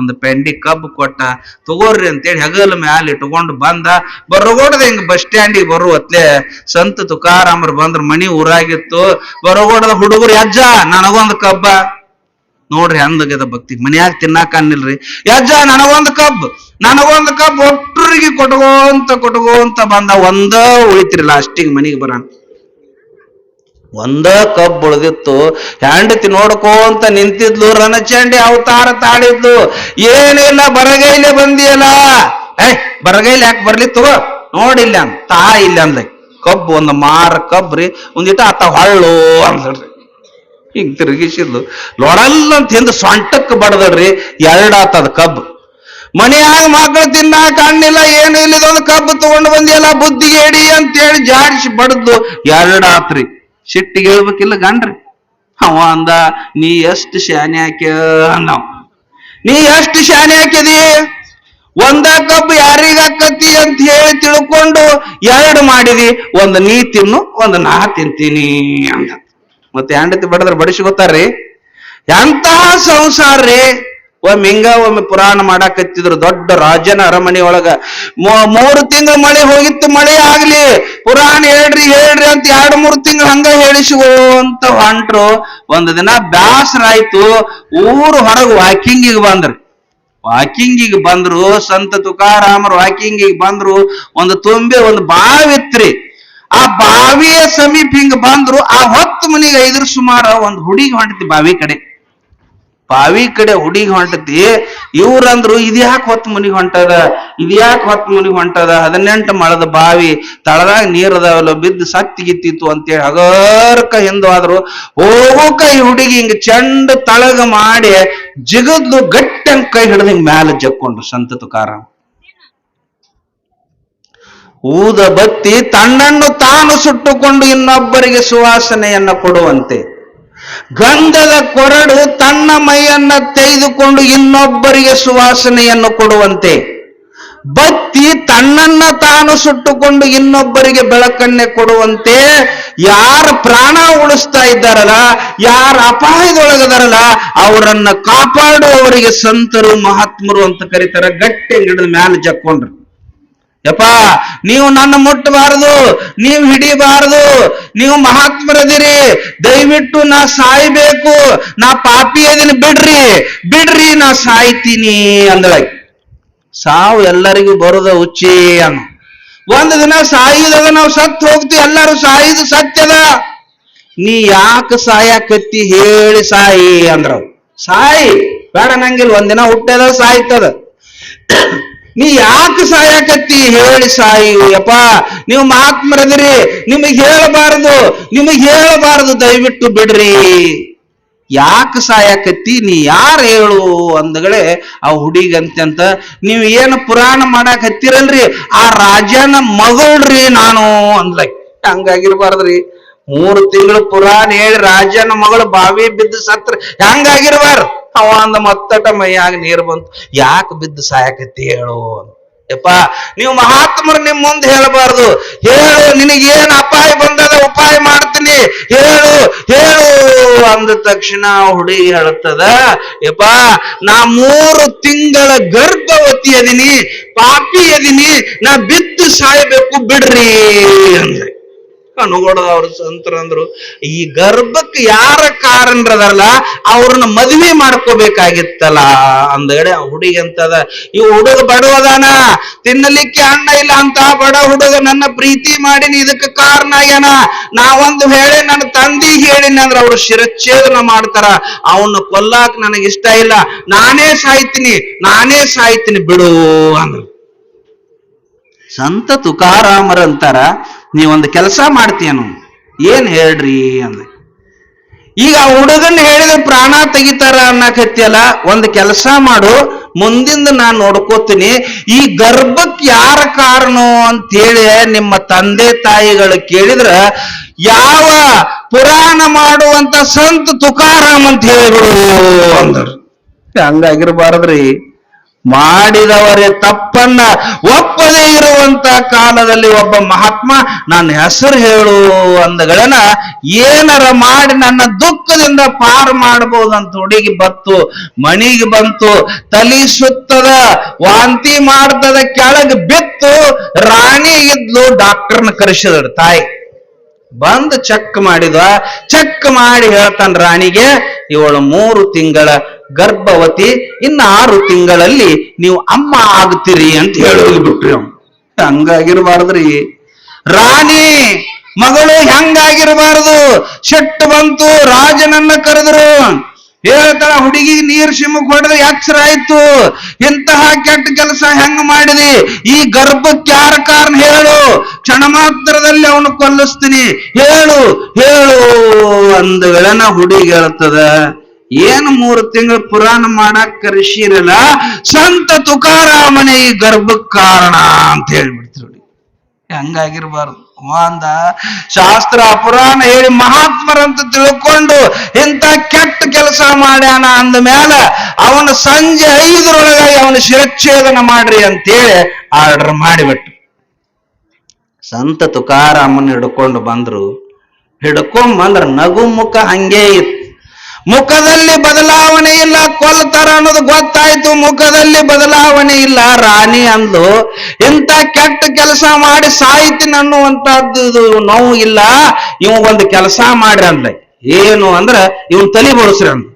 ಒಂದು ಪೆಂಡಿ ಕಬ್ಬು ಕೊಟ್ಟ ತಗೋರ್ರಿ ಅಂತೇಳಿ ಹೆಗಲ ಮ್ಯಾಲ ಇಟ್ಕೊಂಡು ಬಂದ ಬರಗೋಡದ ಹಿಂಗ ಬಸ್ ಸ್ಟ್ಯಾಂಡಿಗೆ ಬರು ಅತ್ಲೆ ಸಂತ ತುಕಾರಾಮರು ಬಂದ್ರ ಮನಿ ಊರಾಗಿತ್ತು. ಬರಗೋಡದ ಹುಡುಗರು ಅಜ್ಜ ನನಗೊಂದು ಕಬ್ಬ. ನೋಡ್ರಿ ಅಂದಗದ ಭಕ್ತಿ. ಮನ್ಯಾಗ ತಿನ್ನಾಕ ಅನ್ನಿಲ್ರಿ. ಯಜ್ಜ, ನನಗೊಂದು ಕಬ್ ನನಗೊಂದು ಕಬ್ ಒಟ್ಟರಿಗೆ ಕೊಟ್ಕೋಂತ ಕೊಟ್ಕೋಂತ ಬಂದ, ಒಂದ ಉಳಿತಿರಿ ಲಾಸ್ಟಿಗೆ ಮನಿಗೆ ಬರಾನ. ಒಂದ ಕಬ್ ಉಳ್ದಿತ್ತು. ಹೆಂಡತಿ ನೋಡ್ಕೋಂತ ನಿಂತಿದ್ಲು, ರಣಚಂಡಿ ಅವತಾರ ತಾಳಿದ್ಲು. ಏನಿಲ್ಲ, ಬರಗೈಲೆ ಬಂದಿಯಲ್ಲ. ಏ ಬರಗೈಲಿ ಯಾಕೆ ಬರ್ಲಿ ತಗೋ. ನೋಡಿಲ್ಲ ಅಂತ ತಾ ಇಲ್ಲ ಅಂದ್ಲೆ. ಕಬ್ಬು ಒಂದು ಮಾರ ಕಬ್ರಿ ಒಂದಿಟ ಆತ ಹೊಳ್ಳು ಅಂದ್ರಿ ಹಿಂಗ್ ತಿರುಗಿಸಿದ್ಲು. ಲೊಡಲ್ ಅಂತ ಹಿಂದ ಸೊಂಟಕ್ಕೆ ಬಡದಡ್ರಿ ಎರಡಾತದ ಕಬ್ಬು. ಮನ್ಯಾಗ ಮಕ್ಕಳು ತಿನ್ನಾಕ ಹಣ್ಣಿಲ್ಲ, ಏನು ಇಲ್ಲಿದೊಂದು ಕಬ್ಬು ತಗೊಂಡು ಬಂದಿಯಲ್ಲ, ಬುದ್ಧಿಗೆ ಹೇಳಿ ಅಂತೇಳಿ ಜಾಡಿಸಿ ಬಡದ್ದು ಎರಡಾತ್ರಿ ಸಿಟ್ಟಿಗೆ ಹೇಳ್ಬೇಕಿಲ್ಲ ಗಂಡ್ರಿ. ಅವ ಅಂದ, ನೀ ಎಷ್ಟು ಶಾನೆ ಹಾಕ್ಯ? ಅಂದವ. ನೀ ಎಷ್ಟು ಶಾನೆ ಹಾಕಿದಿ ಒಂದ ಕಪ್ ಯಾರಿಗ ಆಕತಿ ಅಂತ ಹೇಳಿ ತಿಳ್ಕೊಂಡು ಎರಡು ಮಾಡಿದಿ. ಒಂದು ನೀ ತಿನ್ನು, ಒಂದು ನಾ ತಿಂತೀನಿ ಅಂದ. ಮತ್ತೆ ಹೆಂಡತಿ ಬಡದ್ರ ಬಡಿಸಿ ಗೊತ್ತಾರ್ರಿ? ಎಂತಹ ಸಂಸಾರ ರೀ? ಒಮ್ಮೆ ಹಿಂಗ ಒಮ್ಮೆ ಪುರಾಣ ಮಾಡಾಕತ್ತಿದ್ರು ದೊಡ್ಡ ರಾಜನ ಅರಮನೆ ಒಳಗ ಮೂರು ತಿಂಗಳು ಮಳೆ ಹೋಗಿತ್ತು, ಮಳೆ ಆಗ್ಲಿ. ಪುರಾಣ ಹೇಳ್ರಿ ಹೇಳ್ರಿ ಅಂತ ಎರಡು, ಮೂರು ತಿಂಗಳು ಹಂಗ ಹೇಳಿಸುವ ಅಂತ ಹೊಂಟ್ರು. ಒಂದು ದಿನ ಬ್ಯಾಸರಾಯ್ತು ಊರು ಹೊರಗೆ ವಾಕಿಂಗಿಗೆ ಬಂದ್ರು. ವಾಕಿಂಗಿಗೆ ಬಂದ್ರು, ಸಂತ ತುಕಾರಾಮರು ವಾಕಿಂಗಿಗೆ ಬಂದ್ರು. ಒಂದು ತುಂಬೆ, ಒಂದು ಬಾವಿ ಇತ್ರಿ. ಆ ಬಾವಿಯ ಸಮೀಪ ಹಿಂಗ ಬಂದ್ರು, ಆ ಹೊತ್ತು ಮನಿಗೆ ಐದರ ಸುಮಾರು ಒಂದು ಹುಡುಗಿ ಹೊಂಟಿತ್ತು ಬಾವಿ ಕಡೆ. ಬಾವಿ ಕಡೆ ಹುಡುಗಿ ಹೊಂಟತಿ, ಇವ್ರಂದ್ರು ಇದ್ಯಾಕ್ ಹೊತ್ತು ಮುನಿಗ್ ಹೊಂಟದ? ಇದ್ಯಾಕ್ ಹೊತ್ತು ಮುನಿಗ್ ಹೊಂಟದ? ಹದಿನೆಂಟು ಮಳದ ಬಾವಿ, ತಳದಾಗ ನೀರ್ ಅದಾವಲ್ಲ ಬಿದ್ದು ಸತ್ತಿಗಿತ್ತಿತ್ತು ಅಂತೇಳಿ ಹಗರ್ಕ ಹಿಂದಾದ್ರು ಹೋಗೋಕ ಈ ಹುಡುಗಿ ಹಿಂಗ ಚಂಡ ತಳಗ ಮಾಡಿ ಜಿಗದ್ಲು ಗಟ್ಟಂಗ್ ಕೈ ಹಿಡ್ದು ಹಿಂಗ ಮ್ಯಾಲ ಜಕ್ಕೊಂಡ್ರು ಸಂತ ತುಕಾರ ಊದ ಬತ್ತಿ ತನ್ನನ್ನು ತಾನು ಸುಟ್ಟುಕೊಂಡು ಇನ್ನೊಬ್ಬರಿಗೆ ಸುವಾಸನೆಯನ್ನ ಕೊಡುವಂತೆ. ಗಂಧದ ಕೊರಡು ತನ್ನ ಮೈಯನ್ನ ತೆಗೆದುಕೊಂಡು ಇನ್ನೊಬ್ಬರಿಗೆ ಸುವಾಸನೆಯನ್ನು ಕೊಡುವಂತೆ. ಬತ್ತಿ ತನ್ನನ್ನ ತಾನು ಸುಟ್ಟುಕೊಂಡು ಇನ್ನೊಬ್ಬರಿಗೆ ಬೆಳಕನ್ನೇ ಕೊಡುವಂತೆ. ಯಾರ ಪ್ರಾಣ ಉಳಿಸ್ತಾ ಇದ್ದಾರಲ್ಲ, ಯಾರ ಅಪಾಯದೊಳಗದಾರಲ್ಲ, ಅವರನ್ನ ಕಾಪಾಡುವವರಿಗೆ ಸಂತರು ಮಹಾತ್ಮರು ಅಂತ ಕರೀತಾರ. ಗಟ್ಟಿ ಗಿಡದ ಮ್ಯಾಲ ಜಕ್ಕೊಂಡ್ರು. ಯಪ್ಪ, ನೀವು ನನ್ನ ಮುಟ್ಟಬಾರದು ನೀವು ಹಿಡಿಬಾರದು, ನೀವು ಮಹಾತ್ಮರದಿರಿ. ದಯವಿಟ್ಟು ನಾ ಸಾಯ್ಬೇಕು, ನಾ ಪಾಪಿ ಅದೀನಿ ಬಿಡ್ರಿ ಬಿಡ್ರಿ ನಾ ಸಾಯ್ತೀನಿ ಅಂದಳ ಸಾವು ಎಲ್ಲರಿಗೂ ಬರುದ ಉಚ್ಚಿ ಅನ್ನ. ಒಂದು ದಿನ ಸಾಯಿದಾಗ ನಾವು ಸತ್ತು ಹೋಗ್ತೀವಿ, ಎಲ್ಲರೂ ಸಾಯಿದು ಸತ್ಯದ. ನೀ ಯಾಕೆ ಸಾಯಕತ್ತಿ ಹೇಳಿ ಸಾಯಿ ಅಂದ್ರ ಸಾಯಿ, ಬೇಡ ನಂಗಿಲ್ಲ ಒಂದಿನ ಹುಟ್ಟದ ಸಾಯ್ತದ. ನೀ ಯಾಕೆ ಸಾಯಕತ್ತಿ? ಹೇಳಿ ಸಾಯಿ ಯಪ್ಪ ನೀವು ಮಹಾತ್ಮರದಿರಿ. ನಿಮಗೆ ಹೇಳಬಾರದು. ನಿಮಗೆ ಹೇಳಬಾರದು. ದಯವಿಟ್ಟು ಬಿಡ್ರಿ. ಯಾಕೆ ಸಾಯಕತ್ತಿ? ನೀ ಯಾರು ಹೇಳು ಅಂದಗಳೇ ಆ ಹುಡುಗಂತೆಂತ ನೀವು ಏನು ಪುರಾಣ ಮಾಡಕ್ ಹತ್ತಿರಲ್ರಿ? ಆ ರಾಜನ ಮಗಳ್ರಿ ನಾನು ಅಂದ್ಲ. ಹಂಗಾಗಿರ್ಬಾರ್ದ್ರಿ. ಮೂರು ತಿಂಗಳು ಪುರಾಣ ಹೇಳಿ ರಾಜನ ಮಗಳು ಬಾವಿ ಬಿದ್ದು ಸತ್ರ ಹೆಂಗಾಗಿರ್ಬಾರ್ದು ಅವ ಅಂದ ಮತ್ತಟ ಮೈಯಾಗ ನೀರು ಬಂತು. ಯಾಕೆ ಬಿದ್ದು ಸಾಯಕತ್ತಿ ಹೇಳು ಯಪ್ಪ, ನೀವು ಮಹಾತ್ಮರು ನಿಮ್ ಮುಂದೆ ಹೇಳಬಾರ್ದು. ಹೇಳು, ನಿನಗೇನ್ ಅಪಾಯ ಬಂದದ ಉಪಾಯ ಮಾಡ್ತೀನಿ. ಹೇಳು ಹೇಳು ಅಂದ ತಕ್ಷಣ ಹುಡುಗಿ ಹೇಳುತ್ತದ, ಯಪ್ಪ, ನಾ ಮೂರು ತಿಂಗಳ ಗರ್ಭವತಿ ಅದೀನಿ, ಪಾಪಿ ಅದೀನಿ, ನಾ ಬಿದ್ದು ಸಾಯ್ಬೇಕು ಬಿಡ್ರಿ ಅಂದ್ರೆ ಅನುಗೊಡದ ಅವ್ರ ಸಂತರಂದ್ರು ಈ ಗರ್ಭಕ್ಕೆ ಯಾರ ಕಾರಣರದಲ್ಲ, ಅವ್ರನ್ನ ಮದುವೆ ಮಾಡ್ಕೋಬೇಕಾಗಿತ್ತಲ್ಲ. ಅಂದಗಡೆ ಹುಡುಗಿ ಅಂತದ ಈ ಹುಡುಗ ಬಡವದಾನ, ತಿನ್ನಲಿಕ್ಕೆ ಅಣ್ಣ ಇಲ್ಲ ಅಂತ ಬಡ ಹುಡುಗ ನನ್ನ ಪ್ರೀತಿ ಮಾಡಿನಿ ಇದಕ್ಕೆ ಕಾರಣ ಆಗ್ಯಾನ. ನಾವೊಂದು ಹೇಳಿ ನನ್ನ ತಂದಿ ಹೇಳಿನಿ ಅಂದ್ರೆ ಅವ್ರು ಶಿರಚ್ಛೇದನ ಮಾಡ್ತಾರ. ಅವನ್ನ ಕೊಲ್ಲಾಕ್ ನನಗೆ ಇಷ್ಟ ಇಲ್ಲ. ನಾನೇ ಸಾಯ್ತೀನಿ ನಾನೇ ಸಾಯ್ತೀನಿ ಬಿಡು ಅಂದ್ರು. ಸಂತ ತುಕಾರಾಮರಂತಾರ ನೀವೊಂದು ಕೆಲಸ ಮಾಡ್ತೀಯನು. ಏನು ಹೇಳ್ರಿ ಅಂದೆ. ಈಗ ಆ ಹುಡುಗನ್ ಹೇಳಿದ್ರೆ ಪ್ರಾಣ ತೆಗಿತಾರ ಅನ್ನಕತ್ತಿಯಲ್ಲ, ಒಂದು ಕೆಲಸ ಮಾಡು, ಮುಂದಿಂದ ನಾನ್ ನೋಡ್ಕೋತೀನಿ, ಈ ಗರ್ಭಕ್ಕೆ ಯಾರ ಕಾರಣ ಅಂತೇಳಿ ನಿಮ್ಮ ತಂದೆ ತಾಯಿಗಳು ಕೇಳಿದ್ರ, ಯಾವ ಪುರಾಣ ಮಾಡುವಂತ ಸಂತ ತುಕಾರಾಮ್ ಅಂತ ಹೇಳಿದ್ರು ಅಂದರು. ಹಂಗಾಗಿರ್ಬಾರ್ದ್ರಿ ಮಾಡಿದವರೇ ತಪ್ಪನ್ನ ಒಪ್ಪದೇ ಇರುವಂತ ಕಾಲದಲ್ಲಿ ಒಬ್ಬ ಮಹಾತ್ಮ, ನನ್ನ ಹೆಸರು ಹೇಳು ಅಂದಗಳನ್ನ ಏನರ ಮಾಡಿ ನನ್ನ ದುಃಖದಿಂದ ಪಾರು ಮಾಡಬಹುದಂತ ಹುಡುಗಿ ಬತ್ತು, ಮಣಿಗೆ ಬಂತು, ತಲಿ ಸುತ್ತದ, ವಾಂತಿ ಮಾಡ್ತದ, ಕೆಳಗೆ ಬಿತ್ತು, ರಾಣಿ ಇದ್ಲು, ಡಾಕ್ಟರ್ನ ಕರೆಸಿದ್ರು ತಾಯಿ. ಬಂದು ಚೆಕ್ ಮಾಡಿದ ಚೆಕ್ ಮಾಡಿ ಹೇಳ್ತಾನ ರಾಣಿಗೆ, ಇವಳು ಮೂರು ತಿಂಗಳ ಗರ್ಭವತಿ ಇನ್ನ ಆರು ತಿಂಗಳಲ್ಲಿ ನೀವು ಅಮ್ಮ ಆಗ್ತೀರಿ ಅಂತ ಹೇಳೋದು ಬಿಟ್ರಿ. ಅವ್ನು ಹಂಗಾಗಿರ್ಬಾರ್ದ್ರಿ. ರಾಣಿ ಮಗಳು ಹೆಂಗಾಗಿರ್ಬಾರ್ದು? ಶೆಟ್ಟು ಬಂತು ರಾಜನನ್ನ ಕರೆದ್ರು. ಹೇಳ್ತಾಳ ಹುಡುಗಿ ನೀರ್ ಶಿಮಕ್ ಹೊಡೆದ್ರೆ ಎಚ್ಚರ ಆಯ್ತು. ಇಂತಹ ಕೆಟ್ಟ ಕೆಲಸ ಹೆಂಗ್ ಮಾಡಿದಿ? ಈ ಗರ್ಭಕ್ಕೆ ಯಾರ ಕಾರಣ ಹೇಳು? ಕ್ಷಣ ಮಾತ್ರದಲ್ಲಿ ಅವನು ಕೊಲ್ಲಿಸ್ತೀನಿ. ಹೇಳು ಹೇಳು ಅಂದ ವೇಳೆನ ಹುಡುಗಿ ಹೇಳ್ತದ. ಏನು ಮೂರು ತಿಂಗಳು ಪುರಾಣ ಮಾಡಕ್ ಕರೆಸಿರಲ್ಲ ಸಂತ ತುಕಾರಾಮನ ಈ ಗರ್ಭಕ್ಕೆ ಕಾರಣ ಅಂತ ಹೇಳ್ಬಿಡ್ತಿರು ಹಂಗಾಗಿರ್ಬಾರ್ದು. ಅಂದ ಶಾಸ್ತ್ರ, ಪುರಾಣ ಹೇಳಿ ಮಹಾತ್ಮರಂತ ತಿಳ್ಕೊಂಡು ಇಂಥ ಕೆಟ್ಟ ಕೆಲಸ ಮಾಡ್ಯಾನ ಅಂದ ಮೇಲೆ ಅವನ ಸಂಜೆ ಐದರೊಳಗಾಗಿ ಅವನ ಶಿರಚ್ಛೇದನ ಮಾಡ್ರಿ ಅಂತೇಳಿ ಆರ್ಡರ್ ಮಾಡಿಬಿಟ್ಟು ಸಂತ ತುಕಾರಾಮನ್ ಹಿಡ್ಕೊಂಡು ಬಂದ್ರು. ಹಿಡ್ಕೊಂಬಂದ್ರ ನಗು ಮುಖ ಹಂಗೆ ಇತ್ತು. ಮುಖದಲ್ಲಿ ಬದಲಾವಣೆ ಇಲ್ಲ, ಕೊಲ್ತಾರ ಅನ್ನೋದು ಗೊತ್ತಾಯ್ತು. ಮುಖದಲ್ಲಿ ಬದಲಾವಣೆ ಇಲ್ಲ, ರಾಣಿ ಅಂದು ಇಂಥ ಕೆಟ್ಟ ಕೆಲಸ ಮಾಡಿ ಸಾಯ್ತೀನಿ ಅನ್ನುವಂಥದ್ದು ಇದು ನೋವು ಇಲ್ಲ. ಇವ ಒಂದು ಕೆಲಸ ಮಾಡ್ರಿ ಅಂದ್ಲೆ. ಏನು ಅಂದ್ರ ಇವನ್ ತಲೆ ಬೋಳಿಸ್ರಿ ಅಂದ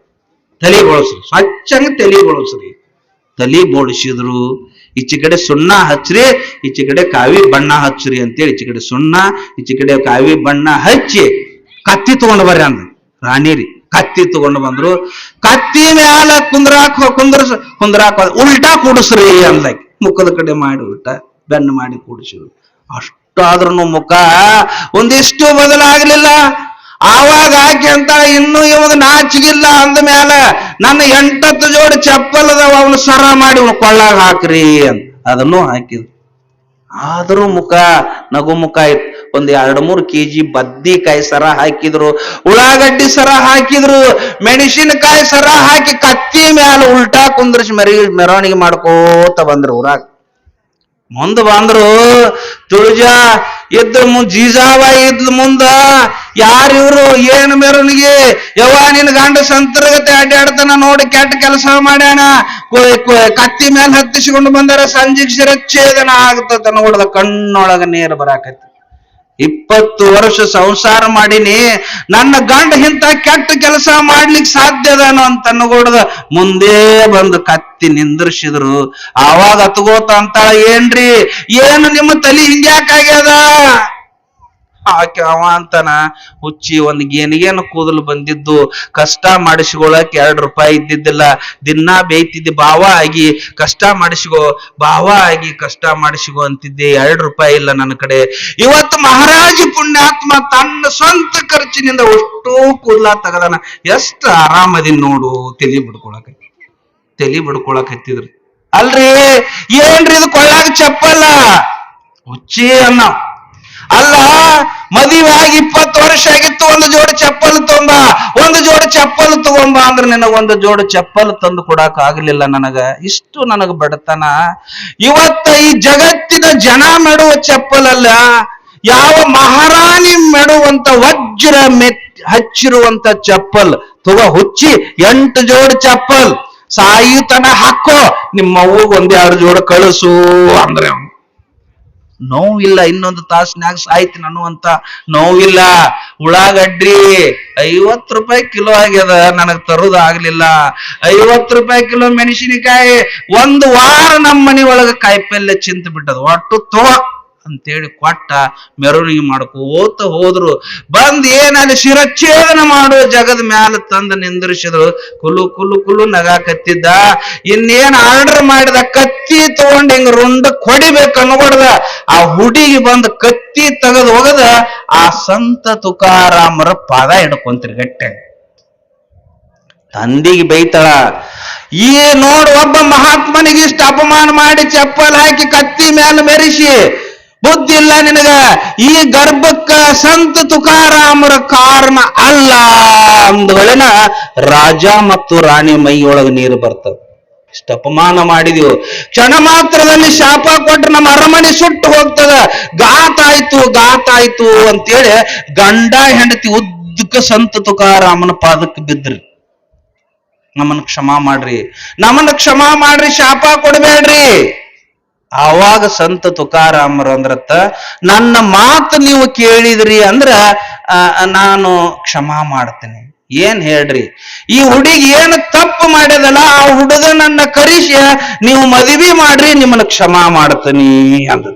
ತಲೆ ಬೋಳಿಸ್ರಿ. ಸ್ವಚ್ಛಂಗ ತಲೆ ಬೋಳಿಸ್ರಿ. ತಲೆ ಬೋಳಿಸಿದ್ರು. ಈಚೆ ಕಡೆ ಸುಣ್ಣ ಹಚ್ಚ್ರಿ ಈಚೆ ಕಡೆ ಕಾವಿ ಬಣ್ಣ ಹಚ್ಚ್ರಿ ಅಂತೇಳಿ ಈಚೆ ಕಡೆ ಸುಣ್ಣ, ಈಚೆ ಕಡೆ ಕಾವಿ ಬಣ್ಣ ಹಚ್ಚಿ ಕತ್ತಿ ತಗೊಂಡು ಬರ್ರಿ ಅಂದ ರಾಣಿರಿ ಕತ್ತಿ ತಗೊಂಡು ಬಂದ್ರು. ಕತ್ತಿ ಮ್ಯಾಲ ಕುಂದ್ರಾಕ್ ಕುಂದ್ರ ಕುಂದ್ರಾಕ್ ಉಲ್ಟಾ ಕೂಡಿಸ್ರಿ ಅಂದಾಕಿ ಮುಖದ ಕಡೆ ಮಾಡಿ ಉಲ್ಟ, ಬೆನ್ನು ಮಾಡಿ ಕೂಡಿಸಿದ್ರು ಅಷ್ಟಾದ್ರೂ ಮುಖ ಒಂದಿಷ್ಟು ಬದಲಾಗ್ಲಿಲ್ಲ. ಆವಾಗ ಆಕೆ ಅಂತ ಇನ್ನು ಇವಾಗ ನಾಚಿಗಿಲ್ಲ ಅಂದ ಮ್ಯಾಲ ನನ್ನ ಎಂಟತ್ತು ಜೋಡಿ ಚಪ್ಪಲ್ ಅದಾವ ಅವನು ಸರ ಮಾಡಿ ಅವ್ನು ಕೊಳ್ಳಾಗ ಹಾಕ್ರಿ ಅಂತ. ಅದನ್ನು ಹಾಕಿದ್ರು. ಆದರೂ ಮುಖ ನಗು ಮುಖ ಇತ್ತು. ಒಂದ್ ಎರಡು ಮೂರು ಕೆಜಿ ಬದ್ನಿಕಾಯಿ ಸರ ಹಾಕಿದ್ರು, ಉಳ್ಳಾಗಡ್ಡಿ ಸರ ಹಾಕಿದ್ರು, ಮೆಣಸಿನಕಾಯಿ ಸರ ಹಾಕಿ ಕತ್ತಿ ಮ್ಯಾಲ ಉಲ್ಟಾ ಕುಂದ್ರಿಸಿ ಮೆರಿ ಮೆರವಣಿಗೆ ಮಾಡ್ಕೋತ ಬಂದ್ರು ಊರಾಗ. ಮುಂದ ಬಂದ್ರು, ತುಳಜ ಇದ್ರ ಮುಂದ್ ಜೀಜಾವ ಇದ್ಲ ಮುಂದ ಯಾರಿವ್ರು ಏನ್ ಮೆರವಣಿಗೆ? ಯವ ನಿನ್ ಗಂಡ ಸಂತರ್ಗತೆ ಅಡ್ಡಾಡ್ತಾನ ನೋಡಿ ಕೆಟ್ಟ ಕೆಲಸ ಮಾಡ್ಯಾನ. ಕು- ಕು- ಕತ್ತಿ ಮೇಲೆ ಹತ್ತಿಸಿಕೊಂಡು ಬಂದಾರ, ಸಂಜೆಗೆ ಶಿರಚ್ಛೇದನ ಆಗ್ತದ ನೋಡ್ದ ಕಣ್ಣೊಳಗ ನೀರು ಬರಾಕತ್ತಿ. ಇಪ್ಪತ್ತು ವರ್ಷ ಸಂಸಾರ ಮಾಡಿನಿ, ನನ್ನ ಗಂಡ ಇಂಥ ಕೆಟ್ಟ ಕೆಲಸ ಮಾಡ್ಲಿಕ್ಕೆ ಸಾಧ್ಯ ಅದಾನೋ ಅಂತ ಅನ್ನಗೂಡದ ಮುಂದೆ ಬಂದು ಕತ್ತಿ ನಿಂದ್ರಿಸಿದ್ರು. ಆವಾಗ ಹತ್ಗೋತ ಅಂತಾಳ, ಏನ್ರಿ, ಏನು ನಿಮ್ಮ ತಲಿ ಹಿಂಗ್ಯಾಕಾಗ್ಯದ ಆಕೆ ಅವ ಅಂತಾನ ಹುಚ್ಚಿ ಒಂದ್ ಗೇನಿಗೇನು ಕೂದಲು ಬಂದಿದ್ದು, ಕಷ್ಟ ಮಾಡಿಸ್ಕೊಳಕ್ ಎರಡ್ ರೂಪಾಯಿ ಇದ್ದಿದ್ದಿಲ್ಲ. ದಿನಾ ಬೇಯ್ತಿದ್ದೆ ಬಾವ ಆಗಿ ಕಷ್ಟ ಮಾಡಿಸ್ಕೋ ಬಾವ ಆಗಿ ಕಷ್ಟ ಮಾಡಿಸ್ಕೋ ಅಂತಿದ್ದೆ, ಎರಡ್ ರೂಪಾಯಿ ಇಲ್ಲ ನನ್ನ ಕಡೆ. ಇವತ್ತು ಮಹಾರಾಜ ಪುಣ್ಯಾತ್ಮ ತನ್ನ ಸ್ವಂತ ಖರ್ಚಿನಿಂದ ಅಷ್ಟು ಕೂದಲ ತಗದಾನ. ಎಷ್ಟು ಆರಾಮದಿನ್ ನೋಡು, ತಲಿ ಬಿಡ್ಕೊಳಕ ತಲಿ ಬಿಡ್ಕೊಳಕ್ ಹತ್ತಿದ್ರಿ. ಅಲ್ರಿ, ಏನ್ರಿ ಇದು ಕೊಳ್ಳಾಗ ಚಪ್ಪಲ್ಲ? ಹುಚ್ಚಿ ಅನ್ನ. ಅಲ್ಲ ಮದುವೆ ಆಗಿ ಇಪ್ಪತ್ತು ವರ್ಷ ಆಗಿತ್ತು, ಒಂದು ಜೋಡಿ ಚಪ್ಪಲ್ ತೊಂಬ, ಒಂದು ಜೋಡಿ ಚಪ್ಪಲ್ ತಗೊಂಬ ಅಂದ್ರೆ ನಿನಗ ಒಂದು ಜೋಡಿ ಚಪ್ಪಲ್ ತಂದು ಕೊಡಾಕ ಆಗ್ಲಿಲ್ಲ ನನಗ. ಇಷ್ಟು ನನಗ ಬಡತನ. ಇವತ್ತ ಈ ಜಗತ್ತಿನ ಜನ ಮೆಡುವ ಚಪ್ಪಲ್ ಅಲ್ಲ ಯಾವ ಮಹಾರಾಣಿ ಮೆಡುವಂತ ವಜ್ರ ಮೆತ್ ಹಚ್ಚಿರುವಂತ ಚಪ್ಪಲ್. ತಗೋ, ಹುಚ್ಚಿ, ಎಂಟು ಜೋಡಿ ಚಪ್ಪಲ್. ಸಾಯುತನ ಹಾಕೋ, ನಿಮ್ಮ ಊಗ ಒಂದ್ ಎರಡು ಜೋಡಿ ಕಳಿಸು ಅಂದ್ರೆ. ನೋವಿಲ್ಲ, ಇನ್ನೊಂದು ತಾಸ್ನ್ಯಾಗ ಸಾಯ್ತೀನಿ ಅನ್ನುವಂತ ನೋವಿಲ್ಲ. ಉಳ್ಳಾಗಡ್ಡಿ ಐವತ್ ರೂಪಾಯಿ ಕಿಲೋ ಆಗ್ಯದ, ನನಗ್ ತರೋದು ಆಗ್ಲಿಲ್ಲ ಐವತ್ ರೂಪಾಯಿ ಕಿಲೋ ಮೆಣಸಿನಕಾಯಿ, ಒಂದು ವಾರ ನಮ್ಮ ಮನಿ ಒಳಗ ಕಾಯಿಪಲ್ಲೆ ಚಿಂತ ಬಿಟ್ಟದ. ಒಟ್ಟು ತೋ ಅಂತೇಳಿ ಕೊಟ್ಟ ಮೆರವಣಿಗೆ ಮಾಡ್ಕೋತ ಹೋದ್ರು. ಬಂದ್ ಏನಲ್ಲಿ ಶಿರಚ್ಛೇದನ ಮಾಡುವ ಜಗದ ಮ್ಯಾಲ ತಂದು ನಿಂದ್ರಿಸಿದ್ರು. ಕುಲು ಕುಲು ಕುಲು ನಗಾಕತ್ತಿದ್ದ ಇನ್ನೇನ್ ಆರ್ಡರ್ ಮಾಡಿದ ಕತ್ತಿ ತಗೊಂಡ್ ಹಿಂಗ್ ರುಂಡ ಕೊಡಿಬೇಕು ಅನ್ಕೊಡ್ದ ಆ ಹುಡಿಗಿ ಬಂದ್ ಕತ್ತಿ ತೆಗೆದು ಹೋಗದ ಆ ಸಂತ ತುಕಾರಾಮರ ಪಾದ ಹಿಡ್ಕೊಂತ್ರಿ ಗಟ್ಟೆ ತಂದಿಗೆ ಬೈತಾಳ, ಈ ನೋಡು ಒಬ್ಬ ಮಹಾತ್ಮನಿಗೆ ಇಷ್ಟು ಅಪಮಾನ ಮಾಡಿ, ಚಪ್ಪಲ್ ಹಾಕಿ ಕತ್ತಿ ಮೇಲೆ ಮೆರೆಸಿ ಬುದ್ಧಿ ಇಲ್ಲ ನಿನಗ. ಈ ಗರ್ಭಕ್ಕ ಸಂತ ತುಕಾರಾಮರ ಕಾರಣ ಅಲ್ಲ ಅಂದೊಳನ ರಾಜ ಮತ್ತು ರಾಣಿ ಮೈಯೊಳಗ ನೀರು ಬರ್ತದ. ಇಷ್ಟ ಅಪಮಾನ ಮಾಡಿದೆವು. ಕ್ಷಣ ಮಾತ್ರದಲ್ಲಿ ಶಾಪ ಕೊಟ್ಟು ನಮ್ಮ ಅರಮನೆ ಸುಟ್ಟು ಹೋಗ್ತದ. ಗಾತಾಯ್ತು ಗಾತಾಯ್ತು ಅಂತೇಳಿ ಗಂಡ ಹೆಂಡತಿ ಉದ್ದಕ್ಕ ಸಂತ ತುಕಾರಾಮನ ಪಾದಕ್ಕೆ ಬಿದ್ರಿ. ನಮ್ಮನ್ನ ಕ್ಷಮಾ ಮಾಡ್ರಿ. ನಮ್ಮನ್ನ ಕ್ಷಮಾ ಮಾಡ್ರಿ, ಶಾಪ ಕೊಡಬೇಡ್ರಿ. ಆವಾಗ ಸಂತ ತುಕಾರಾಮರು ಅಂದ್ರತ್ತ, ನನ್ನ ಮಾತು ನೀವು ಕೇಳಿದ್ರಿ ಅಂದ್ರ ನಾನು ಕ್ಷಮಾ ಮಾಡ್ತೇನೆ. ಏನ್ ಹೇಳ್ರಿ? ಈ ಹುಡುಗಿ ಏನು ತಪ್ಪು ಮಾಡ್ಯದಲ್ಲ ಆ ಹುಡುಗನನ್ನ ಕರಿಸಿ, ನೀವು ಮದುವೆ ಮಾಡ್ರಿ, ನಿಮ್ಮನ್ನ ಕ್ಷಮಾ ಮಾಡ್ತೀನಿ ಅಂದ.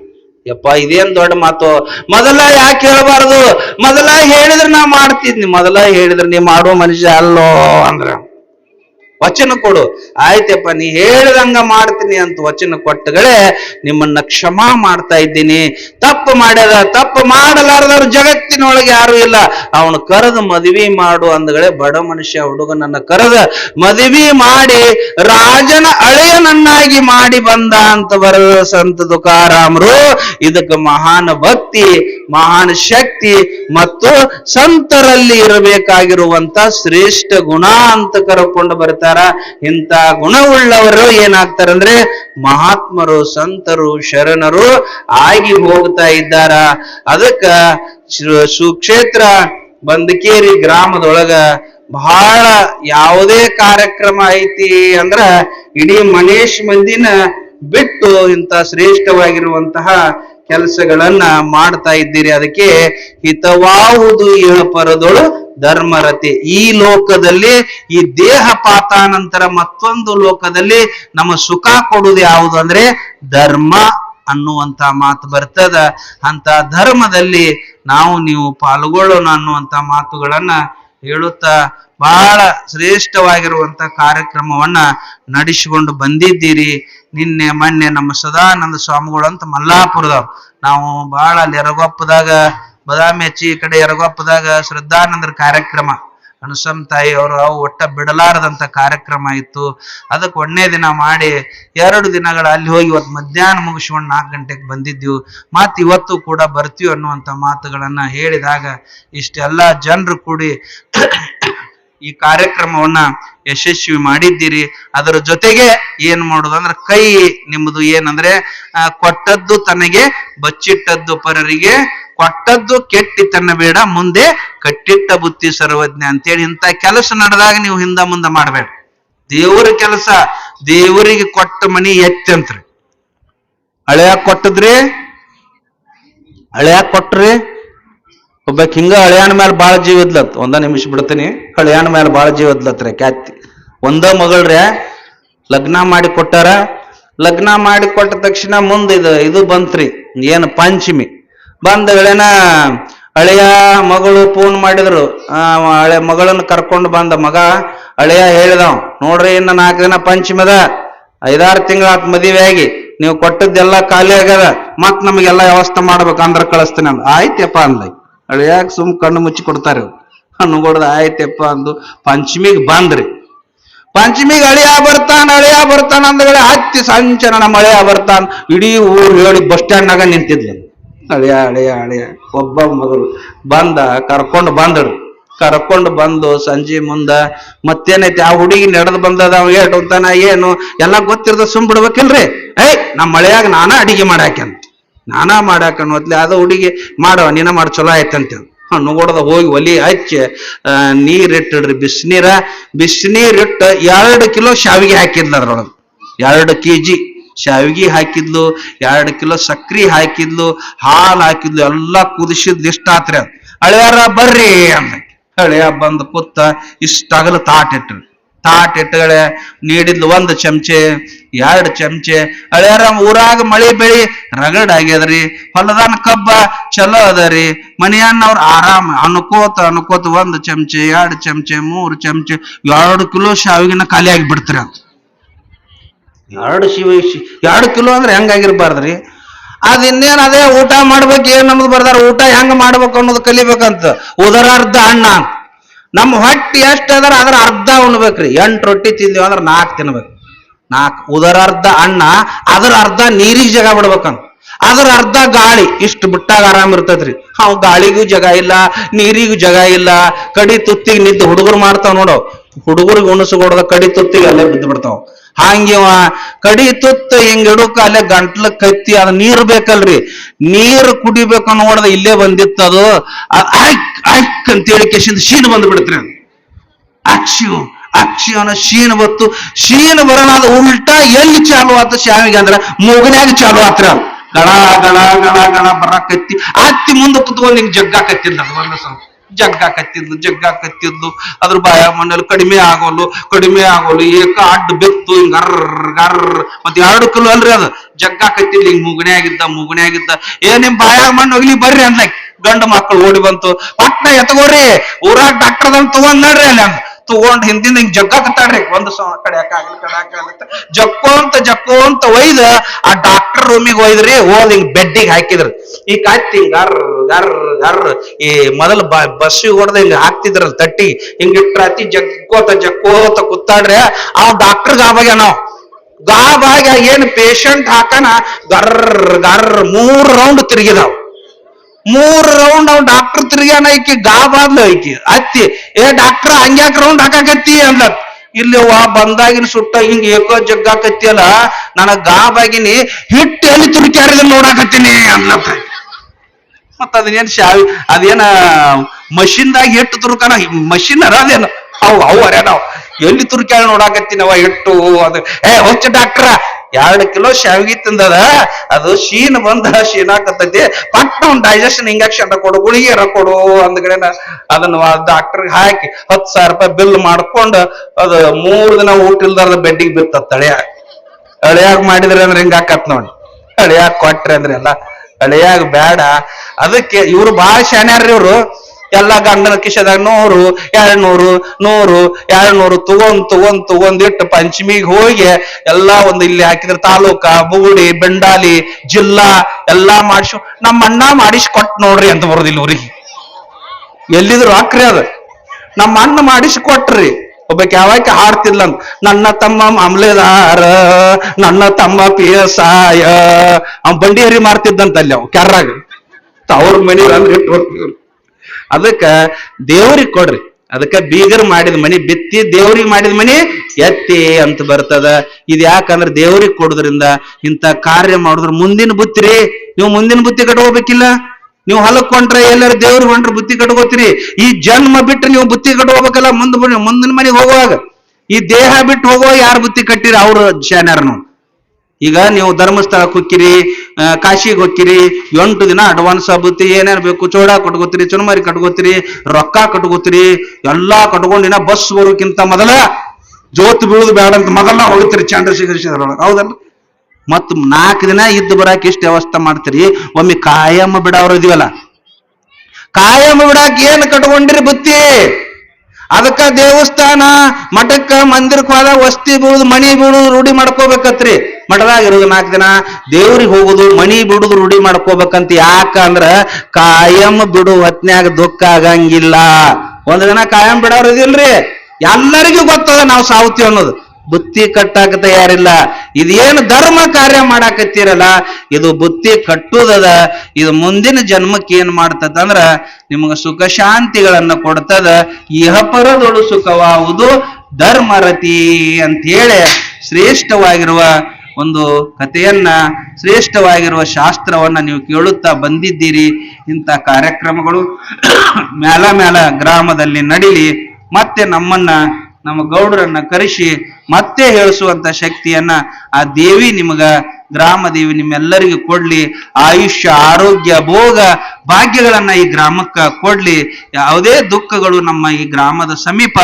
ಯಪ್ಪ, ಇದೇನ್ ದೊಡ್ಡ ಮಾತು? ಮೊದಲ ಯಾಕೆ ಹೇಳಬಾರದು? ಮೊದಲ ಹೇಳಿದ್ರೆ ನಾ ಮಾಡ್ತಿದ್ನಿ ಮೊದಲ ಹೇಳಿದ್ರೆ ನೀ ಮಾಡೋ ಮನುಷ್ಯ ಅಲ್ಲೋ ಅಂದ್ರ. ವಚನ ಕೊಡು. ಆಯ್ತಪ್ಪ, ನೀ ಹೇಳ್ದಂಗ ಮಾಡ್ತೀನಿ ಅಂತ ವಚನ ಕೊಟ್ಟಗಳೇ ನಿಮ್ಮನ್ನ ಕ್ಷಮಾ ಮಾಡ್ತಾ ಇದ್ದೀನಿ. ತಪ್ಪು ಮಾಡ್ಯದ ತಪ್ಪು ಮಾಡಲಾರದವ್ರ ಜಗತ್ತಿನೊಳಗೆ ಯಾರು ಇಲ್ಲ. ಅವನು ಕರೆದು ಮದುವೆ ಮಾಡು ಅಂದಗಳೇ, ಬಡ ಮನುಷ್ಯ ಹುಡುಗನನ್ನ ಕರೆದ ಮದುವೆ ಮಾಡಿ, ರಾಜನ ಅಳೆಯನನ್ನಾಗಿ ಮಾಡಿ ಬಂದ ಅಂತ ಬರೆದ ಸಂತ ತುಕಾರಾಮರು ಇದಕ್ಕೆ ಮಹಾನ್ ಭಕ್ತಿ. ಮಹಾನ್ ಶಕ್ತಿ ಮತ್ತು ಸಂತರಲ್ಲಿ ಇರಬೇಕಾಗಿರುವಂತ ಶ್ರೇಷ್ಠ ಗುಣ ಅಂತ ಕರ್ಕೊಂಡು ಬರ್ತಾರ. ಇಂಥ ಗುಣವುಳ್ಳವರು ಏನಾಗ್ತಾರಂದ್ರೆ ಮಹಾತ್ಮರು, ಸಂತರು, ಶರಣರು ಆಗಿ ಹೋಗ್ತಾ ಇದ್ದಾರ. ಅದಕ್ಕ ಸುಕ್ಷೇತ್ರ ಬಂದಕೇರಿ ಗ್ರಾಮದೊಳಗ ಬಹಳ ಯಾವುದೇ ಕಾರ್ಯಕ್ರಮ ಐತಿ ಅಂದ್ರ ಇಡೀ ಮನೇಶ್ ಮಂದಿನ ಬಿಟ್ಟು ಇಂಥ ಶ್ರೇಷ್ಠವಾಗಿರುವಂತಹ ಕೆಲಸಗಳನ್ನ ಮಾಡ್ತಾ ಇದ್ದೀರಿ. ಅದಕ್ಕೆ ಹಿತವಾಹುದು ಹೇಳಪರದೊಳು ಧರ್ಮರತಿ. ಈ ಲೋಕದಲ್ಲಿ, ಈ ದೇಹ ಪಾತಾನಂತರ ಮತ್ತೊಂದು ಲೋಕದಲ್ಲಿ ನಮ್ಮ ಸುಖ ಕೊಡುವುದು ಯಾವುದು ಅಂದ್ರೆ ಧರ್ಮ ಅನ್ನುವಂತ ಮಾತು ಬರ್ತದ. ಅಂತ ಧರ್ಮದಲ್ಲಿ ನಾವು ನೀವು ಪಾಲ್ಗೊಳ್ಳೋಣ ಅನ್ನುವಂತ ಮಾತುಗಳನ್ನ ಹೇಳುತ್ತಾ, ಬಹಳ ಶ್ರೇಷ್ಠವಾಗಿರುವಂತ ಕಾರ್ಯಕ್ರಮವನ್ನ ನಡೆಸಿಕೊಂಡು ಬಂದಿದ್ದೀರಿ. ನಿನ್ನೆ, ಮೊನ್ನೆ ನಮ್ಮ ಸದಾನಂದ ಸ್ವಾಮಿಗಳು ಅಂತ ಮಲ್ಲಾಪುರದವ್ರು. ನಾವು ಬಹಳ ಅಲ್ಲಿ ಎರಗೊಪ್ಪದಾಗ ಬದಾಮಿ ಹಚ್ಚಿ ಈ ಕಡೆ ಎರಗೊಪ್ಪದಾಗ ಶ್ರದ್ಧಾನಂದರ ಕಾರ್ಯಕ್ರಮ. ಅನುಸಮ್ ತಾಯಿ ಅವರು ಅವು ಒಟ್ಟ ಬಿಡಲಾರದಂತ ಕಾರ್ಯಕ್ರಮ ಇತ್ತು. ಅದಕ್ಕೆ ಒಂದನೇ ದಿನ ಮಾಡಿ ಎರಡು ದಿನಗಳ ಅಲ್ಲಿ ಹೋಗಿ ಇವತ್ತು ಮಧ್ಯಾಹ್ನ ಮುಗಿಸ್ಕೊಂಡು ನಾಲ್ಕು ಗಂಟೆಗೆ ಬಂದಿದ್ದೀವಿ. ಮತ್ತು ಇವತ್ತು ಕೂಡ ಬರ್ತೀವಿ ಅನ್ನುವಂಥ ಮಾತುಗಳನ್ನ ಹೇಳಿದಾಗ ಇಷ್ಟೆಲ್ಲ ಜನರು ಕೂಡಿ ಈ ಕಾರ್ಯಕ್ರಮವನ್ನ ಯಶಸ್ವಿ ಮಾಡಿದ್ದೀರಿ. ಅದರ ಜೊತೆಗೆ ಏನ್ ಮಾಡೋದು ಅಂದ್ರೆ ಕೈ ನಿಮ್ಮದು ಏನಂದ್ರೆ ಕೊಟ್ಟದ್ದು ತನಗೆ ಬಚ್ಚಿಟ್ಟದ್ದು ಪರರಿಗೆ, ಕೊಟ್ಟದ್ದು ಕೆಟ್ಟಿ ತನ್ನ ಬೇಡ, ಮುಂದೆ ಕಟ್ಟಿಟ್ಟ ಬುತ್ತಿ ಸರ್ವಜ್ಞ ಅಂತೇಳಿ ಇಂಥ ಕೆಲಸ ನಡೆದಾಗ ನೀವು ಹಿಂದ ಮುಂದೆ ಮಾಡಬೇಡ ದೇವರ ಕೆಲಸ, ದೇವರಿಗೆ ಕೊಟ್ಟ ಮನಿ ಎತ್ತಂತ್ರಿ ಹಳೆಯ ಕೊಟ್ಟದ್ರಿ? ಹಳೆಯ ಕೊಟ್ರಿ ಒಬ್ಬಾಕಿ ಹಿಂಗ ಹಳೆಯಾಣ ಮೇಲೆ ಬಾಳ ಜೀವ ಇದ್ಲತ್. ಒಂದ ನಿಮಿಷ ಬಿಡ್ತೀನಿ. ಹಳೆಯಾಣ ಮೇಲೆ ಬಾಳ ಜೀವ ಇದ್ಲತ್ರಿ ಕ್ಯಾತಿ ಒಂದ ಮಗಳ್ರೆ ಲಗ್ನ ಮಾಡಿ ಕೊಟ್ಟಾರ. ಲಗ್ನ ಮಾಡಿ ಕೊಟ್ಟ ತಕ್ಷಣ ಮುಂದೆ ಇದು ಇದು ಬಂತ್ರಿ. ಏನು ಪಂಚಮಿ. ಬಂದ ವೇಳೆನ ಹಳೆಯ ಮಗಳು ಫೋನ್ ಮಾಡಿದ್ರು. ಹಳೆ ಮಗಳನ್ನ ಕರ್ಕೊಂಡು ಬಂದ ಮಗ, ಹಳೆಯ ಹೇಳಿದವ್, ನೋಡ್ರಿ ಇನ್ನ ನಾಲ್ಕು ದಿನ ಪಂಚಮದ ಐದಾರು ತಿಂಗಳ ಆತ್ ಮದುವೆ ಆಗಿ. ನೀವು ಕೊಟ್ಟದ್ದೆಲ್ಲ ಖಾಲಿ ಆಗ್ಯದ. ಮತ್ ನಮಗೆಲ್ಲ ವ್ಯವಸ್ಥೆ ಮಾಡ್ಬೇಕು ಅಂದ್ರೆ ಕಳಿಸ್ತೀನಿ ಅಂದ. ಆಯ್ತಪ್ಪ ಅಂದ ಅಳಿಯಾಗ ಸುಮ್ ಕಣ್ಣು ಮುಚ್ಚಿ ಕೊಡ್ತಾರೆ ಇವ್ರು. ಹಣ್ಣು ಕೊಡ್ದ ಆಯ್ತಪ್ಪ ಅಂದು ಪಂಚಮಿಗೆ ಬಂದ್ರಿ. ಪಂಚಮಿಗೆ ಅಳಿಯ ಬರ್ತಾನ ಅಳಿಯ ಬರ್ತಾನ ಅಂದ್ರೆ ಹತ್ತಿ ಸಂಚನ ನಮ್ಮ ಅಳಿಯ ಬರ್ತಾನ. ಇಡೀ ಊರು ಹೇಳಿ ಬಸ್ ಸ್ಟ್ಯಾಂಡ್ನಾಗ ನಿಂತಿದ್ಲು. ಅಳಿಯ ಅಳಿಯ ಅಳಿಯ, ಒಬ್ಬ ಮಗಳು ಬಂದ, ಕರ್ಕೊಂಡು ಬಂದಳು. ಕರ್ಕೊಂಡು ಬಂದು ಸಂಜೆ ಮುಂದ ಮತ್ತೇನೈತಿ? ಆ ಹುಡುಗಿ ನಡೆದು ಬಂದದ ಅವ ಏಟ್ ಏನು? ಎಲ್ಲ ಗೊತ್ತಿರದ ಸುಮ್ ಬಿಡ್ಬೇಕಿಲ್ರಿ? ಏಯ್ ನಮ್ಮ ಮಳೆಯಾಗ ನಾನ ಅಡಿಗೆ ಮಾಡಾಕ್ಯಂತ ನಾನಾ ಮಾಡಾಕ ಅನ್ನೋತ್ಲೆ ಅದು ಹುಡುಗಿ ಮಾಡವ ನೀನ ಮಾಡ, ಚಲೋ ಆಯ್ತಂತೆ ನುಗೋಡದ ಹೋಗಿ ಒಲಿ ಹಚ್ಚಿ ನೀರಿಟ್ಟಿಡ್ರಿ ಬಿಸಿನೀರ. ಬಿಸಿನೀರಿಟ್ಟು ಎರಡು ಕಿಲೋ ಶಾವಿಗೆ ಹಾಕಿದ್ಲು ಅದ್ರೊಳಗೆ. ಎರಡು ಕೆ ಜಿ ಶಾವಿಗೆ ಹಾಕಿದ್ಲು, ಎರಡು ಕಿಲೋ ಸಕ್ರಿ ಹಾಕಿದ್ಲು, ಹಾಲು ಹಾಕಿದ್ಲು, ಎಲ್ಲ ಕುದಿಸಿದ್ ಇಷ್ಟ ಆತ್ರಿ ಅದು. ಹಳೆಯಾರ ಬರ್ರಿ ಅಂದ ಹಳೆಯ ಬಂದ ಕೂತ ಇಷ್ಟಾಗಲು ತಾಟ್ ಇಟ್ರಿ. ತಾಟ್ ಇಟ್ಟಗಳೆ ನೀಡಿದ್ಲು ಒಂದು ಚಮಚೆ, ಎರಡ್ ಚಮಚೆ. ಹಳೆಯರ ಊರಾಗ ಮಳಿ ಬೆಳಿ ರಗಡ್ ಆಗ್ಯದ್ರಿ ಹೊಲದಾನ ಕಬ್ಬ ಚಲೋ ಅದರಿ. ಮನೆಯನ್ನವ್ರ ಆರಾಮ ಅನ್ಕೋತ ಅನ್ಕೋತ ಒಂದು ಚಮಚೆ, ಎರಡ್ ಚಮಚೆ, ಮೂರು ಚಮಚೆ, ಎರಡು ಕಿಲೋ ಶಾವಿಗೆನ ಖಾಲಿ ಆಗಿಬಿಡ್ತೀರಿ ಎರಡು ಶಿವ ಎರಡು ಕಿಲೋ ಅಂದ್ರೆ ಹೆಂಗಾಗಿರ್ಬಾರ್ದ್ರಿ ಅದ್ ಇನ್ನೇನ್ ಅದೇ ಊಟ ಮಾಡ್ಬೇಕು ಏನ್ ನಮ್ದು ಬರ್ದಾರ, ಊಟ ಹೆಂಗ್ ಮಾಡ್ಬೇಕು ಅನ್ನೋದು ಕಲಿಬೇಕಂತ. ಉದರಾರ್ಧ ಅಣ್ಣ. ನಮ್ಮ ಹೊಟ್ಟೆ ಎಷ್ಟು ಅದರ ಅದ್ರ ಅರ್ಧ ಉಣ್ಬೇಕ್ರಿ. ಎಂಟು ರೊಟ್ಟಿ ತಿಂದೀವಿ ಅಂದ್ರೆ ನಾಲ್ಕು ತಿನ್ಬೇಕು. ನಾಲ್ಕು ಉದರಾರ್ಧ ಅಣ್ಣ ಅದರ ಅರ್ಧ ನೀರಿಗೆ ಜಗ ಬಿಡ್ಬೇಕಂತ. ಅದರ ಅರ್ಧ ಗಾಳಿ. ಇಷ್ಟು ಬಿಟ್ಟಾಗ ಆರಾಮ್ ಇರ್ತದ್ರಿ. ಅವ್ ಗಾಳಿಗೂ ಜಗ ಇಲ್ಲ, ನೀರಿಗೂ ಜಗ ಇಲ್ಲ. ಕಡಿ ತುತ್ತಿಗೆ ನಿದ್ದು ಹುಡುಗರು ಮಾಡ್ತಾವ ನೋಡು. ಹುಡುಗರಿಗೆ ಉಣಸು ಕೊಡದ ಕಡಿ ತುತ್ತಿಗೆ ಅಲ್ಲೇ ಬಿದ್ದು ಬಿಡ್ತಾವ. ಹಂಗಿವ, ಕಡಿ ತುತ್ತ ಹಿಂಗ್ ಇಡುಕ ಅಲ್ಲೇ ಗಂಟ್ಲ ಕತ್ತಿ, ಅದ ನೀರ್ ಬೇಕಲ್ರಿ. ನೀರ್ ಕುಡಿಬೇಕು ನೋಡದ ಇಲ್ಲೇ ಬಂದಿತ್ತು ಅದು. ಆಯ್ಕ್ ಆಯ್ಕ್ ಅಂತೇಳಿ ಕೇಶಿಂದ ಶೀನ್ ಬಂದ್ಬಿಡ್ತ್ರಿ ಅದು. ಅಕ್ಷಿಯು ಅಕ್ಷಿ ಅನ್ನೋ ಶೀನ್ ಬತ್ತು ಶೀನ್ ಉಲ್ಟಾ ಎಲ್ಲಿ ಚಾಲು ಆತ ಶಾವಿಗೆ ಅಂದ್ರ ಮೂಗನ್ಯಾಗ ಚಾಲು ಆತ್ರ. ಗಣ ಗಣ ಗಣ ಗಣ ಬರಾಕತ್ತಿ. ಅತ್ತಿ ಮುಂದೆ ಕುತ್ಕೊಂಡು ಹಿಂಗ್ ಜಗ್ಗಾಕತ್ತಿದ್ದ ಅದು ಒಂದು ಸಲ ಜಗ್ಗಾಕತ್ತಿದ್ಲು ಜಗ್ಗಾಕತ್ತಿದ್ಲು ಅದ್ರ ಬಾಯ ಮಣ್ಣಲ್ಲಿ ಕಡಿಮೆ ಆಗೋಲು ಕಡಿಮೆ ಆಗೋಲು, ಏಕ ಅಡ್ಡ ಬೆತ್ತು, ಹಿಂಗ ಗರ್ರ ಗರ್ರ ಮತ್ ಎರಡು ಕಿಲೋ ಅಲ್ರಿ ಅದು. ಜಗ್ಗಾಕತ್ತಿದ್ಲು ಹಿಂಗ್ ಮುಗಣೆ ಆಗಿದ್ದ ಏ, ನಿಮ್ ಬಾಯ ಮಣ್ಣು ಹೋಗ್ಲಿ, ಬರ್ರಿ ಅಂದ್ಲಕ್ ಗಂಡು ಮಕ್ಕಳು ಓಡಿ ಬಂತು. ಪಟ್ನ ಎತ್ಕೋರಿ ಊರಾಗ ಡಾಕ್ಟರ್ ತಗೊಂಡ್ ನೋಡ್ರಿ ಅಲ್ಲಿ ತಗೊಂಡ್ ಹಿಂದಿಂದ ಹಿಂಗ್ ಜಗ್ಗಾಕತ್ತಾಡ್ರಿ ಒಂದು ಸಮ ಜಕ್ಕೋ ಅಂತ. ಜಕ್ಕೋಂತ ಜಕ್ಕೋಂತ ಒಯ್ದ, ಆ ಡಾಕ್ಟರ್ ರೂಮಿಗೆ ಒಯ್ದ್ರಿ ಓದ್ ಹಿಂಗ್ ಬೆಡ್ಡಿಗೆ ಹಾಕಿದ್ರು. ಈ ಕಾಯ್ತಿ ಹಿಂಗ್ ಗರ್ ಗರ್ ಗರ್ ಈ ಮೊದಲು ಬಸ್ ಹೊಡೆದ ಹಿಂಗ್ ಹಾಕ್ತಿದ್ರ ತಟ್ಟಿ, ಹಿಂಗ್ ಇಟ್ರಾತಿ ಜಗ್ಗೋತ ಜಕ್ಕೋತ ಕುತ್ತಾಡ್ರಿ ಆ ಡಾಕ್ಟರ್ ಗಾಬಾಗ ನಾವು ಗಾಬಾಗ ಏನ್ ಪೇಷಂಟ್ ಹಾಕನ ಗರ್ ಗರ್ ಮೂರ್ ರೌಂಡ್ ತಿರುಗಿದಾವ್. ಮೂರ್ ರೌಂಡ್ ಅವ್ ಡಾಕ್ಟರ್ ತಿರ್ಗ್ಯಾನ ಐಕಿ ಗಾಬಾದ್ಲು ಐಕಿ ಅತ್ತಿ, ಏ ಡಾಕ್ಟರ್ ಹಂಗ್ಯಾಕ್ ರೌಂಡ್ ಹಾಕಾಕತ್ತಿ? ಅಂದ ಇಲ್ಲಿ ವಾ ಬಂದಾಗಿನ ಸುಟ್ಟ ಹಿಂಗ್ ಏಕೋ ಜಗ್ಗಾಕತ್ತಿ ಅಲ್ಲ. ನನಗ್ ಗಾಬಾಗಿನಿ ಹಿಟ್ಟು ಎಲ್ಲಿ ತುರುಕ್ಯಾರಿದ ನೋಡಾಕತ್ತೀನಿ ಅಂದ್ಲತ್ತ ಮತ್ತ ಅದನ್ನೇನ್ ಶಾವಿ, ಅದೇನ, ಮಷಿನ್ದಾಗ ಹಿಟ್ಟು ತುರುಕನ, ಮಷಿನ್ ಅರ ಅದೇನು? ಅವು ಅವು ಅರ್ಯಾನ ಎಲ್ಲಿ ತುರುಕ್ಯಾಳ ನೋಡಾಕತ್ತೀನವ ಹಿಟ್ಟು, ಅದ. ಏ ಹೊಚ್ಚ ಡಾಕ್ಟ್ರ ಎರಡು ಕಿಲೋ ಶಾವಿಗೆ ತಿಂದದ, ಅದು ಶೀನ್ ಬಂದ ಶೀನ್ ಆಕತೈತಿ ಪಟ್ಟ ಒಂದ್ ಡೈಜೆಷನ್ ಇಂಜೆಕ್ಷನ್ ಕೊಡು, ಗುಳಿಗೆ ಕೊಡು ಅಂದ್ಗಡೆನ ಅದನ್ನ ಡಾಕ್ಟರ್ ಹಾಕಿ ಹತ್ತು ಸಾವಿರ ರೂಪಾಯಿ ಬಿಲ್ ಮಾಡ್ಕೊಂಡು ಅದು ಮೂರ್ ದಿನ ಊಟ ಇಲ್ದಾರ್ದ ಬೆಡ್ಡಿಗೆ ಬಿತ್ತ ತಳೆಯ ಅಳಿಯಾಗ ಮಾಡಿದ್ರೆ ಅಂದ್ರೆ ಹಿಂಗ ಆಕತ್ ನೋಡಿ. ಅಳಿಯಾಗ ಕೊಟ್ರಿ ಅಂದ್ರೆ ಎಲ್ಲ ಅಳಿಯಾಗ ಬೇಡ. ಅದಕ್ಕೆ ಇವ್ರು ಬಾಳ ಶಾಣ್ಯಾರ್ರಿ ಇವ್ರು. ಎಲ್ಲ ಗಂಡನ ಕಿಶದಾಗ ನೂರು ಎರಡ್ ನೂರು ನೂರು ಎರಡ್ ನೂರು ತಗೊಂಡ್ ತಗೊಂಡ್ ಇಟ್ಟು ಪಂಚಮಿಗೆ ಹೋಗಿ ಎಲ್ಲಾ ಒಂದು ಇಲ್ಲಿ ಹಾಕಿದ್ರ ತಾಲೂಕ ಬುಗುಡಿ ಬೆಂಡಾಲಿ, ಜಿಲ್ಲಾ ಎಲ್ಲಾ ಮಾಡಿಸು. ನಮ್ಮ ಅಣ್ಣ ಮಾಡಿಸಿ ಕೊಟ್ ನೋಡ್ರಿ ಅಂತ ಬರೋದಿಲ್ಲ ಊರಿಗೆ. ಎಲ್ಲಿದ್ರು ಹಾಕ್ರಿ ಅದ. ನಮ್ಮ ಅಣ್ಣ ಮಾಡಿಸಿ ಕೊಟ್ರಿ. ಒಬ್ಬಕ್ಕೆ ಯಾವಾಗ ಹಾಡ್ತಿಲ್ಲ ನನ್ನ ತಮ್ಮ ಮಾಮ್ಲೆದಾರ, ನನ್ನ ತಮ್ಮ ಪಿಯಸಾಯ ಅವ್ ಬಂಡಿ ಹರಿ ಅಲ್ಲಿ ಅವ್ ಕ್ಯಾರ್ರಾಗ ಅವ್ರ ಮನೆ ಅಂದ್ರೆ ಇಟ್ಟು ಅದಕ್ಕ ದೇವ್ರಿಗೆ ಕೊಡ್ರಿ. ಅದಕ್ಕ ಬೀಗರ್ ಮಾಡಿದ ಮನಿ, ಬಿತ್ತಿ ದೇವ್ರಿಗೆ ಮಾಡಿದ ಮನಿ ಎತ್ತಿ ಅಂತ ಬರ್ತದ. ಇದ್ ಯಾಕಂದ್ರೆ ದೇವ್ರಿಗೆ ಕೊಡೋದ್ರಿಂದ ಇಂಥ ಕಾರ್ಯ ಮಾಡಿದ್ರ ಮುಂದಿನ ಬುತ್ತಿರಿ ನೀವು ಮುಂದಿನ ಬುತ್ತಿ ಕಟ್ಕೋಬೇಕಿಲ್ಲ? ನೀವು ಹೊಲಕ್ ಎಲ್ಲರೂ ದೇವ್ರಿಗೆ ಹೊಂಟ್ರೆ ಬುತ್ತಿ ಕಟ್ಕೋತೀರಿ. ಈ ಜನ್ಮ ಬಿಟ್ಟು ನೀವು ಬುತ್ತಿ ಕಟ್ಕೋಬೇಕಲ್ಲ, ಮುಂದ್ ಮುಂದಿನ ಮನೆಗೆ ಹೋಗುವಾಗ. ಈ ದೇಹ ಬಿಟ್ಟು ಹೋಗುವಾಗ ಯಾರು ಬುತ್ತಿ ಕಟ್ಟಿರಿ? ಶಾನ್ಯಾರ ಶಾನ್ಯಾರನು ಈಗ ನೀವು ಧರ್ಮಸ್ಥಳಕ್ಕೆ ಹೋಗ್ಕಿರಿ ಕಾಶಿಗೆ ಹೋಗ್ಕಿರಿ ಎಂಟು ದಿನ ಅಡ್ವಾನ್ಸ್ ಆಗುತ್ತೆ, ಏನೇನು ಬೇಕು, ಚೋಡ ಕಟ್ಕೋತೀರಿ ಚುನಮರಿ ಕಟ್ಕೋತೀರಿ, ರೊಕ್ಕ ಕಟ್ಕೋತೀರಿ, ಎಲ್ಲಾ ಕಟ್ಕೊಂಡಿನ ಬಸ್ ಬರೋಕ್ಕಿಂತ ಮೊದಲ ಜೋತ್ ಬೀಳುದು ಬೇಡ ಅಂತ ಮೊದಲ ಹೋಗ್ತೀರಿ ಚಂದ್ರಶೇಖರ ಹೌದಲ್ಲ? ಮತ್ ನಾಲ್ಕು ದಿನ ಇದ್ದು ಬರಾಕ್ ಎಷ್ಟು ವ್ಯವಸ್ಥೆ ಮಾಡ್ತೀರಿ? ಒಮ್ಮೆ ಕಾಯಮ್ಮ ಬಿಡವ್ರು ಇದೀವಲ್ಲ? ಕಾಯಮ್ಮ ಬಿಡಾಕ್ ಏನ್ ಕಟ್ಕೊಂಡಿರಿ ಬುತ್ತಿ? ಅದಕ್ಕ ದೇವಸ್ಥಾನ, ಮಠಕ್ಕ ಮಂದಿರಕ್ಕೆ ಹೋದಾಗ ವಸ್ತಿ ಬೀಳುದು, ಮಣಿ ಬೀಳುದು ರೂಢಿ ಮಾಡ್ಕೋಬೇಕತ್ರಿ. ಮಠದಾಗ ಇರೋದು ನಾಲ್ಕು ದಿನ. ದೇವ್ರಿಗೆ ಹೋಗುದು, ಮಣಿ ಬಿಡುದು ರೂಢಿ ಮಾಡ್ಕೋಬೇಕಂತ ಯಾಕ ಅಂದ್ರ ಕಾಯಂ ಬಿಡು, ಹೊತ್ನ್ಯಾಗ ದುಃಖ ಆಗಂಗಿಲ್ಲ. ಒಂದ್ ದಿನ ಕಾಯಂ ಬಿಡೋರು ಇದಿಲ್ರಿ. ಎಲ್ಲರಿಗೂ ಗೊತ್ತದ ನಾವು ಸಾವುತ್ತೀವಿ ಅನ್ನೋದು. ಬುತ್ತಿ ಕಟ್ಟಾಕ ತಯಾರಿಲ್ಲ. ಇದೇನು ಧರ್ಮ ಕಾರ್ಯ ಮಾಡಾಕತ್ತೀರಲ್ಲ, ಇದು ಬುತ್ತಿ ಕಟ್ಟುದದ, ಇದು ಮುಂದಿನ ಜನ್ಮಕ್ಕೆ ಏನ್ ಮಾಡ್ತದ ಅಂದ್ರ ನಿಮಗ ಸುಖ ಶಾಂತಿಗಳನ್ನ ಕೊಡ್ತದ. ಇಹಪರದೊಳು ಸುಖವಾವುದು ಧರ್ಮರತಿ ಅಂತ ಹೇಳಿ ಶ್ರೇಷ್ಠವಾಗಿರುವ ಒಂದು ಕಥೆಯನ್ನ, ಶ್ರೇಷ್ಠವಾಗಿರುವ ಶಾಸ್ತ್ರವನ್ನ ನೀವು ಕೇಳುತ್ತಾ ಬಂದಿದ್ದೀರಿ. ಇಂಥ ಕಾರ್ಯಕ್ರಮಗಳು ಮ್ಯಾಲ ಮ್ಯಾಲ ಗ್ರಾಮದಲ್ಲಿ ನಡಿಲಿ. ಮತ್ತೆ ನಮ್ಮನ್ನ ನಮ್ಮ ಗೌಡರನ್ನ ಕರೆಸಿ ಮತ್ತೆ ಹೇಳಿಸುವಂತ ಶಕ್ತಿಯನ್ನ ಆ ದೇವಿ ನಿಮಗ, ಗ್ರಾಮ ದೇವಿ ನಿಮ್ಮೆಲ್ಲರಿಗೂ ಕೊಡ್ಲಿ. ಆಯುಷ್ಯ, ಆರೋಗ್ಯ, ಭೋಗ ಭಾಗ್ಯಗಳನ್ನ ಈ ಗ್ರಾಮಕ್ಕ ಕೊಡ್ಲಿ. ಯಾವುದೇ ದುಃಖಗಳು ನಮ್ಮ ಈ ಗ್ರಾಮದ ಸಮೀಪ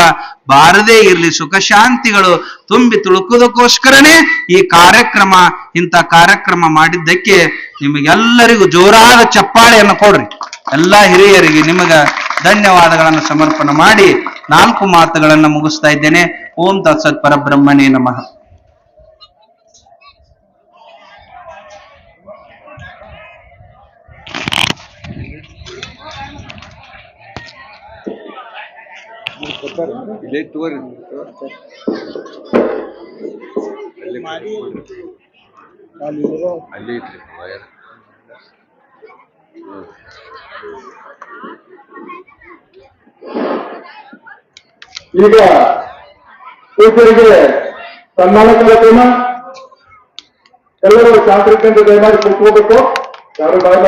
ಬಾರದೇ ಇರಲಿ. ಸುಖ ಶಾಂತಿಗಳು ತುಂಬಿ ತುಳುಕುವುದಕ್ಕೋಸ್ಕರನೇ ಈ ಕಾರ್ಯಕ್ರಮ, ಇಂಥ ಕಾರ್ಯಕ್ರಮ ಮಾಡಿದ್ದಕ್ಕೆ ನಿಮಗೆಲ್ಲರಿಗೂ ಜೋರಾದ ಚಪ್ಪಾಳೆಯನ್ನು ಕೊಡ್ರಿ. ಎಲ್ಲಾ ಹಿರಿಯರಿಗೆ ನಿಮಗ ಧನ್ಯವಾದಗಳನ್ನು ಸಮರ್ಪಣೆ ಮಾಡಿ. ನಾಲ್ಕು ಮಾತುಗಳನ್ನು ಮುಗಿಸ್ತಾ ಇದ್ದೇನೆ. ಓಂ ತತ್ಸತ್ ಪರಬ್ರಹ್ಮಣೇ ನಮಃ. ಅಲ್ಲಿ ಈಗ ಕೂತರಿಗೆ ಸನ್ಮಾನ ಕಾರ್ಯಕ್ರಮ ಎಲ್ಲರೂ ಶಾಸ್ತ್ರಕ್ಕಿಂತ ದಯಮಾಡಿ ಕೂತ್ಕೋಬೇಕು. ಯಾರು ಬಾಯ್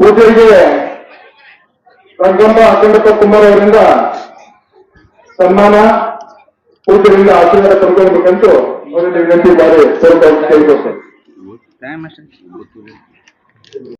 ಪೂಜೆಗೆ ರಂಗಮ್ಮ ಅಖಂಡಪ್ಪ ಕುಮಾರ್ ಅವರಿಂದ ಸನ್ಮಾನ, ಪೂಜೆಯಿಂದ ಆಶೀರ್ವಾದ ಪಡ್ಕೊಳ್ಬೇಕಂತೂ ವಿನಂತಿ ಮಾಡಿ ಸ್ವಲ್ಪ ಕೇಳ್ಕೊಳ್ತೇನೆ.